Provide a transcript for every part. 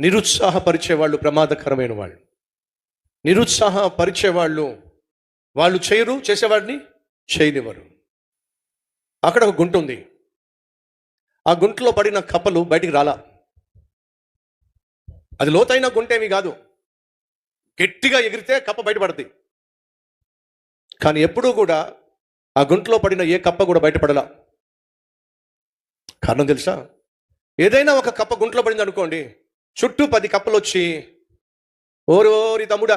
నిరుత్సాహపరిచేవాళ్ళు ప్రమాదకరమైన వాళ్ళు. నిరుత్సాహపరిచేవాళ్ళు వాళ్ళు వాళ్ళు చేయరు చేసేవాడిని చేయనివ్వరు. అక్కడ ఒక గుంట ఉంది. ఆ గుంటలో పడిన కప్పలు బయటికి రాలా. అది లోతైన గుంటేమి కాదు. గట్టిగా ఎగిరితే కప్ప బయటపడుతుంది కానీ ఎప్పుడూ కూడా ఆ గుంటలో పడిన ఏ కప్ప కూడా బయటపడలా. కారణం తెలుసా? ఏదైనా ఒక కప్ప గుంటలో పడింది అనుకోండి చుట్టూ పది కప్పలు వచ్చి ఓరోరి తమ్ముడా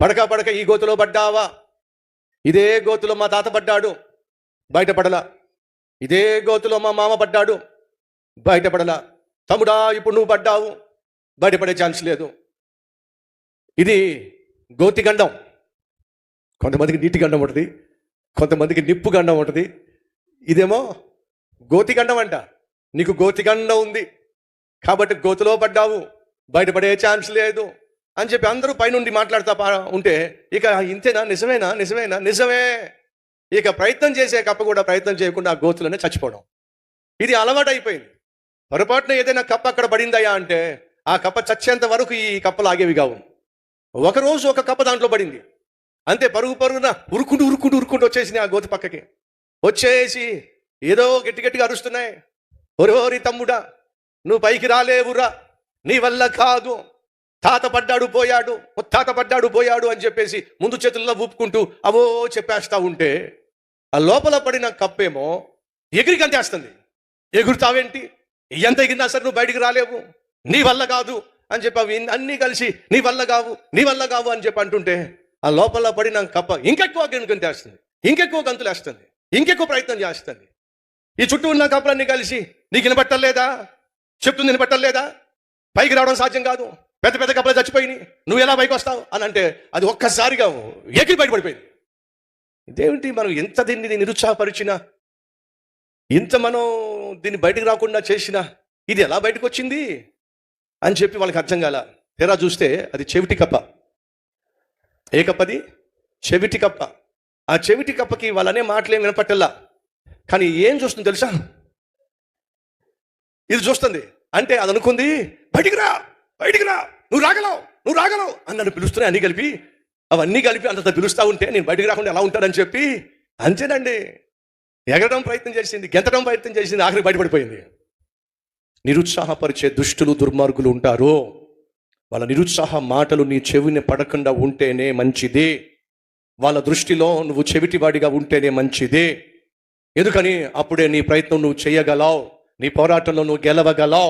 పడక పడక ఈ గోతులో పడ్డావా? ఇదే గోతులో మా తాత పడ్డాడు బయటపడలా. ఇదే గోతులో మా మామ పడ్డాడు బయటపడలా. తమ్ముడా ఇప్పుడు నువ్వు పడ్డావు బయటపడే ఛాన్స్ లేదు. ఇది గోతి గండం. కొంతమందికి నీటి గండం ఉంటుంది కొంతమందికి నిప్పు గండం ఉంటుంది. ఇదేమో గోతి గండం అంట. నీకు గోతి గండం ఉంది. కాబట్టి గోతులో పడ్డావు బయటపడే ఛాన్స్ లేదు అని చెప్పి అందరూ పైనుండి మాట్లాడుతా ఉంటే ఇక ఇంతేనా నిజమేనా నిజమేనా నిజమే. ఇక ప్రయత్నం చేసే కప్ప కూడా ప్రయత్నం చేయకుండా ఆ గోతులోనే చచ్చిపోవడం. ఇది అలవాటు అయిపోయింది పొరపాటున ఏదైనా కప్ప అక్కడ పడిందయ్యా అంటే ఆ కప్ప చచ్చేంత వరకు ఈ కప్పలు ఆగేవి కావు ఒకరోజు ఒక కప్ప దాంట్లో పడింది. అంతే పరుగు పరుగున ఉరుకుంటూ ఉరుకుంటూ ఉరుకుంటూ వచ్చేసింది ఆ గోతి పక్కకి. వచ్చేసి ఏదో గట్టి గట్టిగా అరుస్తున్నాయి ఒరోరి తమ్ముడా నువ్వు పైకి రాలేవురా. నీ వల్ల కాదు. తాత పడ్డాడు పోయాడు. తాత పడ్డాడు పోయాడు అని చెప్పేసి ముందు చేతుల్లో ఊపుకుంటూ అవో చెప్పేస్తా ఉంటే ఆ లోపల పడిన కప్పేమో ఎగిరి గంతేస్తుంది ఎగురుతావేంటి? ఎంత ఎగిరినా సరే నువ్వు బయటికి రాలేవు. నీ వల్ల కాదు అని చెప్పి అవి అన్నీ కలిసి నీ వల్ల కావు నీ వల్ల కావు అని చెప్పి అంటుంటే ఆ లోపల పడిన కప్ప ఇంకెక్కువ గంతేస్తుంది ఇంకెక్కువ గంతులు వేస్తుంది ఇంకెక్కువ ప్రయత్నం చేస్తుంది. ఈ చుట్టూ ఉన్న కప్పలన్నీ కలిసి నీకు వినపట్టలేదా? చెప్తుంది వినపట్టలేదా పైకి రావడం సాధ్యం కాదు. పెద్ద పెద్ద కప్పలు చచ్చిపోయినాయి. నువ్వు ఎలా పైకి వస్తావు? అని అంటే అది ఒక్కసారిగా ఎగిరి బయటపడిపోయింది ఇదేమిటి మనం ఎంత దీన్ని నిరుత్సాహపరిచినా? ఇంత మనం దీన్ని బయటకు రాకుండా చేసినా? ఇది ఎలా బయటకు వచ్చింది? అని చెప్పి వాళ్ళకి అర్థం కాల. తెరా చూస్తే అది చెవిటి కప్ప. ఏ కప్పది? చెవిటి కప్ప. ఆ చెవిటి కప్పకి వాళ్ళనే మాటలేం వినపట్టల్లా కానీ ఏం చూస్తుంది తెలుసా? ఇది చూస్తుంది. అంటే అది అనుకుంది బయటికి రా బయటికి రా నువ్వు రాగలవు నువ్వు రాగలవు. అని నన్ను పిలుస్తున్నాయి అన్ని కలిపి. అవన్నీ కలిపి అంత పిలుస్తా ఉంటే నేను బయటికి రాకుండా ఎలా ఉంటానని చెప్పి అంతేనండి. ఎగరడం ప్రయత్నం చేసింది గెంతడం ప్రయత్నం చేసింది ఆఖరికి బయటపడిపోయింది. నిరుత్సాహపరిచే దుష్టులు దుర్మార్గులు ఉంటారు. వాళ్ళ నిరుత్సాహ మాటలు నీ చెవిని పడకుండా ఉంటేనే మంచిది. వాళ్ళ దృష్టిలో నువ్వు చెవిటివాడిగా ఉంటేనే మంచిది. ఎందుకని? అప్పుడే నీ ప్రయత్నం నువ్వు చేయగలవు. నీ పోరాటంలో నువ్వు గెలవగలవు.